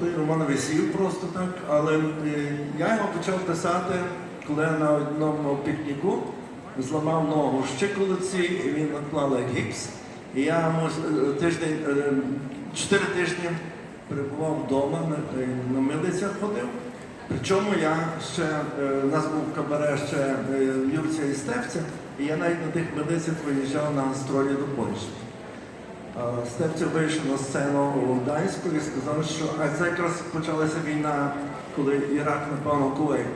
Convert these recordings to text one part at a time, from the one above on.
Той роман висів просто так, але е, я його почав писати, коли на одному пікніку зламав ногу в щиколиці, і він наклали гіпс. І я е, тиждень, е, чотири тижні перебував вдома, на, милицях ходив. Причому я ще, у нас був кабаре ще Юрця і Стевця, і я навіть на тих милицях виїжджав на гастролі до Польщі. Степця вийшов на сцену у Гданську і сказав, що а це якраз почалася війна, коли Ірак напав на Кувейт.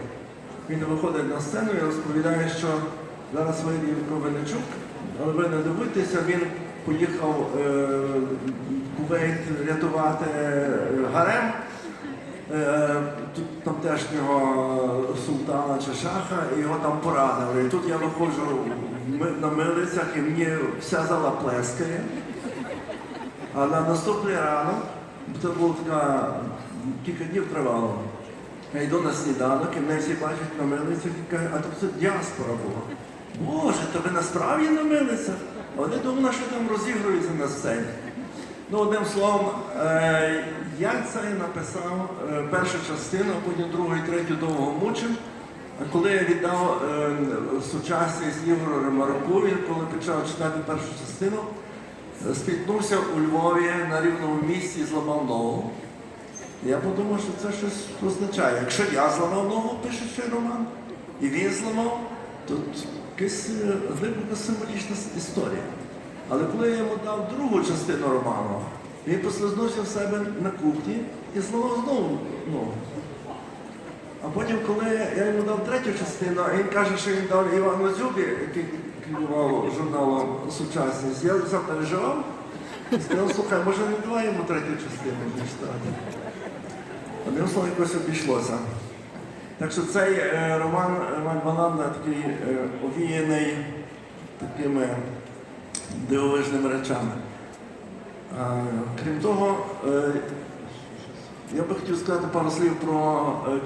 Він виходить на сцену і розповідає, що зараз вийде Юрко Венечук, але ви не дивуйтеся, він поїхав е, Кувейт рятувати е, гарем е, тут тамтешнього султана чи шаха, і його там поранили. І тут я виходжу на милицях, і мені вся зала плескає. А на наступний ранок, це було така, кілька днів тривало. Я йду на сніданок, і мене всі бачать на милицях і кажуть, а то це діаспора була. Боже, то ви насправді на милицях? Вони думали, що там розігрується на сцені. Ну, одним словом, е, я це написав е, першу частину, а потім другу і третю довго мучив. Коли я віддав е, сучасність Ігору Ремаракові, коли почав читати першу частину, спіткнувся у Львові на рівному місці і зламав ногу. Я подумав, що це щось означає. Якщо я зламав ногу, пишучи роман, і він зламав, то якась е, глибоко символічна історія. Але коли я йому дав другу частину роману, він послизнувся в себе на кухні і зламав знову ногу. А потім, коли я йому дав третю частину, а він каже, що він дав Івану Зюбі, який керував журналом Сучасність, я запереживав і сказав, слухай, може не давай йому третю частину читати. Одним словом, якось обійшлося. Так що цей е, роман Роман Банан такий е, овіяний такими дивовижними речами. А, крім того, е, я би хотів сказати пару слів про е,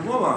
Львова.